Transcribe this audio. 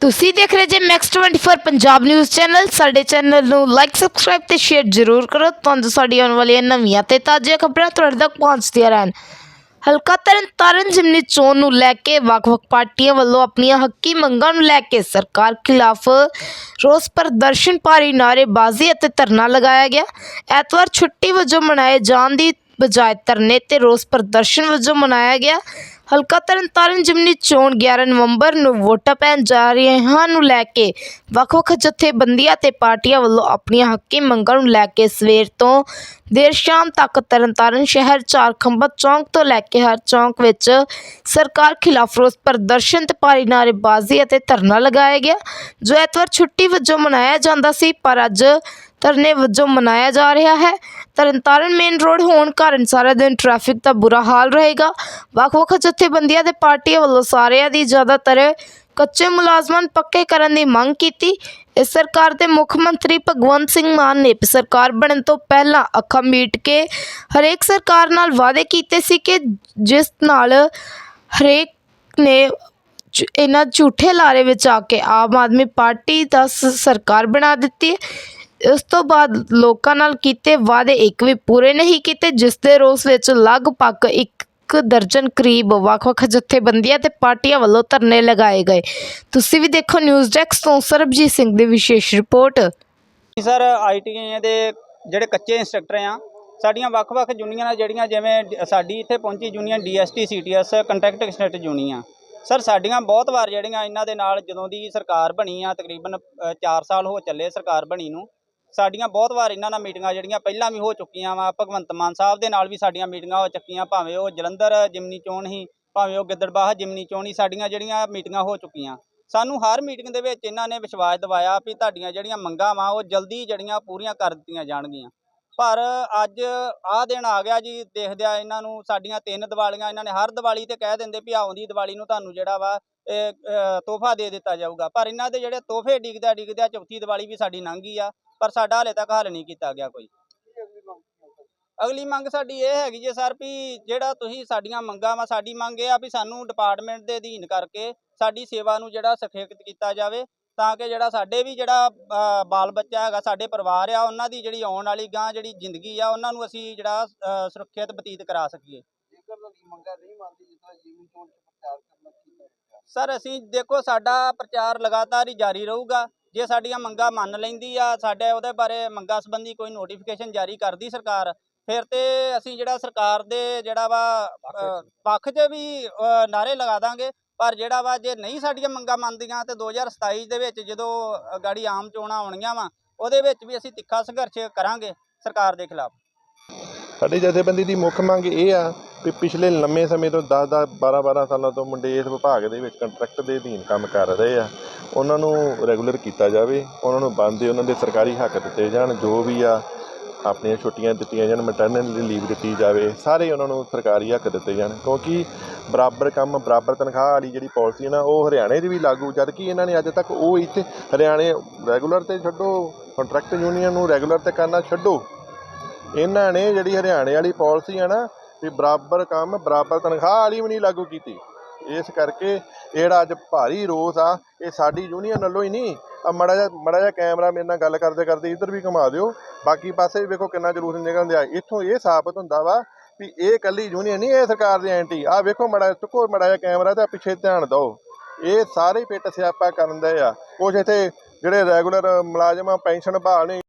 ਤੁਸੀਂ ਦੇਖ ਰਹੇ ਜੇ ਮੈਕਸ 24 ਪੰਜਾਬ ਨਿਊਜ਼ ਚੈਨਲ ਸਾਡੇ ਚੈਨਲ ਨੂੰ ਲਾਈਕ ਸਬਸਕ੍ਰਾਈਬ ਤੇ ਸ਼ੇਅਰ ਜ਼ਰੂਰ ਕਰੋ। ਤੁਹਾਨੂੰ ਸਾਡੀ ਆਉਣ ਵਾਲੀਆਂ ਨਵੀਆਂ ਤੇ ਤਾਜ਼ੀਆਂ ਖਬਰਾਂ ਤੁਹਾਡੇ ਤੱਕ ਪਹੁੰਚਦੀਆਂ ਰਹਿਣ। ਹਲਕਾ ਤਰਨਤਾਰਨ ਜਿਮਨੀ ਚੋਣ ਨੂੰ ਲੈ ਕੇ ਵੱਖ-ਵੱਖ ਪਾਰਟੀਆਂ ਵੱਲੋਂ ਆਪਣੀਆਂ ਹੱਕੀ ਮੰਗਾਂ ਨੂੰ ਲੈ ਕੇ ਸਰਕਾਰ ਖਿਲਾਫ ਰੋਸ ਪ੍ਰਦਰਸ਼ਨ, ਭਾਰੀ ਨਾਅਰੇਬਾਜ਼ੀ ਅਤੇ ਧਰਨਾ ਲਗਾਇਆ ਗਿਆ। ਐਤਵਾਰ ਛੁੱਟੀ ਵਜੋਂ ਮਨਾਏ ਜਾਣ ਦੀ ਬਜਾਏ ਧਰਨੇ ਤੇ ਰੋਸ ਪ੍ਰਦਰਸ਼ਨ ਵਜੋਂ ਮਨਾਇਆ ਗਿਆ। ਹਲਕਾ ਤਰਨਤਾਰਨ ਜਿਮਨੀ ਚੋਣ 11 ਨਵੰਬਰ ਨੂੰ ਵੋਟਾਂ ਪੈਣ ਜਾ ਰਹੀਆਂ ਨੂੰ ਲੈ ਕੇ ਵੱਖ-ਵੱਖ ਜਥੇਬੰਦੀਆਂ ਤੇ ਪਾਰਟੀਆਂ ਵੱਲੋਂ ਆਪਣੀਆਂ ਹੱਕੀ ਮੰਗਾਂ ਨੂੰ ਲੈ ਕੇ ਸਵੇਰ ਤੋਂ ਦੇਰ ਸ਼ਾਮ ਤੱਕ ਤਰਨਤਾਰਨ ਸ਼ਹਿਰ ਚਾਰ ਖੰਭਾ ਚੌਂਕ ਤੋਂ ਲੈ ਕੇ ਹਰ ਚੌਂਕ ਵਿੱਚ ਸਰਕਾਰ ਖਿਲਾਫ ਰੋਸ ਪ੍ਰਦਰਸ਼ਨ ਤੇ ਭਾਰੀ ਨਾਅਰੇਬਾਜ਼ੀ ਅਤੇ ਧਰਨਾ ਲਗਾਇਆ ਗਿਆ। ਜੋ ਐਤਵਾਰ ਛੁੱਟੀ ਵਜੋਂ ਮਨਾਇਆ ਜਾਂਦਾ ਸੀ, ਪਰ ਅੱਜ ਧਰਨੇ ਵਜੋਂ ਮਨਾਇਆ ਜਾ ਰਿਹਾ ਹੈ। ਤਰਨਤਾਰਨ ਮੇਨ ਰੋਡ ਹੋਣ ਕਾਰਨ ਸਾਰਾ ਦਿਨ ਟ੍ਰੈਫਿਕ ਦਾ ਬੁਰਾ ਹਾਲ ਰਹੇਗਾ। ਵੱਖ-ਵੱਖ ਜਥੇਬੰਦੀਆਂ ਦੇ ਪਾਰਟੀਆਂ ਵੱਲੋਂ ਸਾਰਿਆਂ ਦੀ ਜ਼ਿਆਦਾਤਰ ਕੱਚੇ ਮੁਲਾਜ਼ਮਾਂ ਨੂੰ ਪੱਕੇ ਕਰਨ ਦੀ ਮੰਗ ਕੀਤੀ। ਇਸ ਸਰਕਾਰ ਦੇ ਮੁੱਖ ਮੰਤਰੀ ਭਗਵੰਤ ਸਿੰਘ ਮਾਨ ਨੇ ਸਰਕਾਰ ਬਣਨ ਤੋਂ ਪਹਿਲਾਂ ਅੱਖਾਂ ਮੀਟ ਕੇ ਹਰੇਕ ਸਰਕਾਰ ਨਾਲ ਵਾਅਦੇ ਕੀਤੇ ਸੀ ਕਿ ਜਿਸ ਨਾਲ ਹਰੇਕ ਨੇ ਇਹਨਾਂ ਝੂਠੇ ਲਾਰੇ ਵਿੱਚ ਆ ਕੇ ਆਮ ਆਦਮੀ ਪਾਰਟੀ ਦਾ ਸ- ਸਰਕਾਰ ਬਣਾ ਦਿੱਤੀ ਉਸ ਤੋਂ ਬਾਅਦ ਲੋਕਾਂ ਨਾਲ ਕੀਤੇ ਵਾਅਦੇ ਇੱਕ ਵੀ ਪੂਰੇ ਨਹੀਂ ਕੀਤੇ, ਜਿਸ ਦੇ ਰੋਸ ਵਿੱਚ ਲਗਭਗ ਇੱਕ ਦਰਜਨ ਕਰੀਬ ਵੱਖ-ਵੱਖ ਜਥੇਬੰਦੀਆਂ ਤੇ ਪਾਰਟੀਆਂ ਵੱਲੋਂ ਧਰਨੇ ਲਗਾਏ ਗਏ। ਤੁਸੀਂ ਵੀ ਦੇਖੋ ਨਿਊਜ਼ ਡੈਸਕ ਤੋਂ ਸਰਬਜੀਤ ਸਿੰਘ ਦੀ ਵਿਸ਼ੇਸ਼ ਰਿਪੋਰਟ। ਜੀ ਸਰ ਆਈਟੀਆਈ ਦੇ ਜਿਹੜੇ ਕੱਚੇ ਇੰਸਟ੍ਰਕਟਰ ਆ, ਸਾਡੀਆਂ ਵੱਖ-ਵੱਖ ਯੂਨੀਅਨਾਂ ਜਿਹੜੀਆਂ ਜਿਵੇਂ ਸਾਡੀ ਇੱਥੇ ਪਹੁੰਚੀ union DST CTS contract extent union. Sir, ਸਾਡੀਆਂ ਬਹੁਤ ਵਾਰ ਜਿਹੜੀਆਂ ਇਹਨਾਂ ਦੇ ਨਾਲ ਜਦੋਂ ਦੀ ਸਰਕਾਰ ਬਣੀ ਆ, ਤਕਰੀਬਨ 4 ਸਾਲ ਹੋ ਚੱਲੇ ਸਰਕਾਰ ਬਣੀ ਨੂੰ ਸਾਡੀਆਂ ਬਹੁਤ ਵਾਰ ਇਹਨਾਂ ਨਾਲ ਮੀਟਿੰਗਾਂ ਜਿਹੜੀਆਂ ਪਹਿਲਾਂ ਵੀ ਹੋ ਚੁੱਕੀਆਂ ਵਾ, ਭਗਵੰਤ ਮਾਨ ਸਾਹਿਬ ਦੇ ਨਾਲ ਵੀ ਸਾਡੀਆਂ ਮੀਟਿੰਗਾਂ ਹੋ ਚੁੱਕੀਆਂ, ਭਾਵੇਂ ਉਹ ਜਲੰਧਰ ਜਿਮਨੀ ਚੋਣ ਹੀ ਭਾਵੇਂ ਉਹ ਗਿੱਦੜਬਾਹਾ ਜਿਮਨੀ ਚੋਣ ਹੀ ਸਾਡੀਆਂ ਜਿਹੜੀਆਂ ਮੀਟਿੰਗਾਂ ਹੋ ਚੁੱਕੀਆਂ। ਸਾਨੂੰ ਹਰ ਮੀਟਿੰਗ ਦੇ ਵਿੱਚ ਇਹਨਾਂ ਨੇ ਵਿਸ਼ਵਾਸ ਦਿਵਾਇਆ ਵੀ ਤੁਹਾਡੀਆਂ ਜਿਹੜੀਆਂ ਮੰਗਾਂ ਵਾ, ਉਹ ਜਲਦੀ ਜਿਹੜੀਆਂ ਪੂਰੀਆਂ ਕਰ ਦਿੱਤੀਆਂ ਜਾਣਗੀਆਂ। ਪਰ ਅੱਜ ਆਹ ਦਿਨ ਆ ਗਿਆ ਜੀ, ਦੇਖਦਿਆਂ ਇਹਨਾਂ ਨੂੰ ਸਾਡੀਆਂ ਤਿੰਨ ਦੀਵਾਲੀਆਂ, ਇਹਨਾਂ ਨੇ ਹਰ ਦੀਵਾਲੀ ਤੇ ਕਹਿ ਦਿੰਦੇ ਵੀ ਆਉਂਦੀ ਦੀਵਾਲੀ ਨੂੰ ਤੁਹਾਨੂੰ ਜਿਹੜਾ ਵਾ ਤੋਹਫਾ ਦੇ ਦਿੱਤਾ ਜਾਊਗਾ। ਪਰ ਇਹਨਾਂ ਦੇ ਜਿਹੜੇ ਤੋਹਫੇ ਡਿੱਗਦਾ ਡਿੱਗਦਿਆਂ ਚੌਥੀ ਦੀਵਾਲੀ ਵੀ ਸਾਡੀ ਲੰਘ ਗਈ ਆ। ਪਰ ਸਾਡਾ ਹਾਲੇ ਤੱਕ ਹੱਲ ਨਹੀਂ ਕੀਤਾ ਗਿਆ ਕੋਈ। ਅਗਲੀ ਮੰਗ ਸਾਡੀ ਇਹ ਹੈਗੀ ਜੇ ਸਰ ਵੀ ਜਿਹੜਾ ਤੁਸੀਂ ਸਾਡੀਆਂ ਮੰਗਾਂ ਵਾ ਸਾਡੀ ਮੰਗ ਇਹ ਆ ਵੀ ਸਾਨੂੰ ਡਿਪਾਰਟਮੈਂਟ ਦੇ ਅਧੀਨ ਕਰਕੇ ਸਾਡੀ ਸੇਵਾ ਨੂੰ ਜਿਹੜਾ ਸਖੇਤ ਕੀਤਾ ਜਾਵੇ ਤਾਂ ਕਿ ਜਿਹੜਾ ਸਾਡੇ ਵੀ ਜਿਹੜਾ ਬਾਲ ਬੱਚਾ ਹੈਗਾ ਸਾਡੇ ਪਰਿਵਾਰ ਆ ਉਹਨਾਂ ਦੀ ਜਿਹੜੀ ਆਉਣ ਵਾਲੀ ਗਾਂ ਜਿਹੜੀ ਜ਼ਿੰਦਗੀ ਆ ਉਹਨਾਂ ਨੂੰ ਅਸੀਂ ਜਿਹੜਾ ਸੁਰੱਖਿਅਤ ਬਤੀਤ ਕਰਾ ਸਕੀਏ। ਸਰ ਅਸੀਂ ਦੇਖੋ ਸਾਡਾ ਪ੍ਰਚਾਰ ਲਗਾਤਾਰ ਹੀ ਜਾਰੀ ਰਹੂਗਾ। ਜੇ ਸਾਡੀਆਂ ਮੰਗਾਂ ਮੰਨ ਲੈਂਦੀ ਆ ਸਾਡੇ ਉਹਦੇ ਬਾਰੇ ਮੰਗਾਂ ਸੰਬੰਧੀ ਕੋਈ ਨੋਟੀਫਿਕੇਸ਼ਨ ਜਾਰੀ ਕਰਦੀ ਸਰਕਾਰ ਫਿਰ ਤੇ ਅਸੀਂ ਜਿਹੜਾ ਸਰਕਾਰ ਦੇ ਜਿਹੜਾ ਵਾ ਪੱਖ 'ਚ। ਵੀ ਅ, ਨਾਅਰੇ ਲਗਾ ਦਾਂਗੇ ਪਰ ਜਿਹੜਾ ਵਾ ਜੇ ਨਹੀਂ ਸਾਡੀਆਂ ਮੰਗਾਂ ਮੰਨਦੀਆਂ ਤੇ 2027 ਦੇ ਵਿੱਚ ਜਦੋਂ ਗਾੜੀ ਆਮ ਚੋਣਾਂ ਆਉਣੀਆਂ ਵਾ ਉਹਦੇ ਵਿੱਚ ਵੀ ਅਸੀਂ ਤਿੱਖਾ ਸੰਘਰਸ਼ ਕਰਾਂਗੇ ਸਰਕਾਰ ਦੇ ਖਿਲਾਫ। ਸਾਡੀ ਜਥੇਬੰਦੀ ਦੀ ਮੁੱਖ ਮੰਗ ਇਹ ਆ ਕਿ ਪਿਛਲੇ ਲੰਮੇ ਸਮੇਂ ਤੋਂ 10 10 12 12 ਸਾਲਾਂ ਤੋਂ ਮੁੰਡੇ ਇਸ ਵਿਭਾਗ ਦੇ ਵਿੱਚ ਕੰਟਰੈਕਟ ਦੇ ਅਧੀਨ ਕੰਮ ਕਰ ਰਹੇ ਆ। ਉਹਨਾਂ ਨੂੰ ਰੈਗੂਲਰ ਕੀਤਾ ਜਾਵੇ, ਉਹਨਾਂ ਨੂੰ ਬੰਦੇ ਉਹਨਾਂ ਦੇ ਸਰਕਾਰੀ ਹੱਕ ਦਿੱਤੇ ਜਾਣ, ਜੋ ਵੀ ਆ, ਆਪਣੀਆਂ ਛੁੱਟੀਆਂ ਦਿੱਤੀਆਂ ਜਾਣ ਮੈਟਰਨਿਟੀ ਲੀਵ ਦਿੱਤੀ ਜਾਵੇ, ਸਾਰੇ ਉਹਨਾਂ ਨੂੰ ਸਰਕਾਰੀ ਹੱਕ ਦਿੱਤੇ ਜਾਣ। ਕਿਉਂਕਿ ਬਰਾਬਰ ਕੰਮ, ਬਰਾਬਰ ਤਨਖਾਹ ਵਾਲੀ ਜਿਹੜੀ ਪਾਲਿਸੀ ਹੈ ਨਾ, ਉਹ ਹਰਿਆਣੇ 'ਚ ਵੀ ਲਾਗੂ ਜਦ ਕਿ ਇਹਨਾਂ ਨੇ ਅੱਜ ਤੱਕ ਉਹ ਇੱਥੇ ਹਰਿਆਣੇ ਰੈਗੂਲਰ ਤੇ ਛੱਡੋ ਕੰਟਰੈਕਟ ਯੂਨੀਅਨ ਨੂੰ ਰੈਗੂਲਰ ਤੇ ਕਰਨਾ ਛੱਡੋ। ਇਹਨਾਂ ਨੇ ਜਿਹੜੀ ਹਰਿਆਣੇ ਵਾਲੀ ਪਾਲਿਸੀ ਆ ਨਾ ਵੀ ਬਰਾਬਰ ਕੰਮ, ਬਰਾਬਰ ਤਨਖਾਹ ਵਾਲੀ ਵੀ ਨਹੀਂ ਲਾਗੂ ਕੀਤੀ। ਇਸ ਕਰਕੇ ਇਹ ਜਿਹੜਾ ਅੱਜ ਭਾਰੀ ਰੋਸ ਆ, ਇਹ ਸਾਡੀ ਯੂਨੀਅਨ ਵੱਲੋਂ ਹੀ ਨਹੀਂ ਆ ਮੜਾ ਜਿਹਾ ਮੜਾ ਜਿਹਾ ਕੈਮਰਾ ਮੇਰੇ ਨਾਲ ਗੱਲ ਕਰਦੇ ਕਰਦੇ ਇੱਧਰ ਵੀ ਘੁਮਾ ਦਿਓ। ਬਾਕੀ ਪਾਸੇ ਵੀ ਵੇਖੋ ਕਿੰਨਾ ਜਲੂਸ ਨਿਕਲਦੇ ਆ ਇੱਥੋਂ ਇਹ ਸਾਬਤ ਹੁੰਦਾ ਵਾ ਵੀ ਇਹ ਕੱਲੀ ਯੂਨੀਅਨ ਨਹੀਂ, ਇਹ ਸਰਕਾਰ ਦੀ ਐਂਟੀ ਆ ਵੇਖੋ ਮੜਾ ਚੁੱਕੋ ਮੜਾ ਜਿਹਾ ਕੈਮਰਾ ਤੇ ਪਿੱਛੇ ਧਿਆਨ ਦਿਓ। ਇਹ ਸਾਰੇ ਪਿੱਟ ਸਿਆਪਾ ਕਰਨ ਦੇ ਆ। ਕੁਛ ਇੱਥੇ ਜਿਹੜੇ ਰੈਗੂਲਰ ਮੁਲਾਜ਼ਮਾਂ ਪੈਨਸ਼ਨ ਬਹਾਲ ਨੇ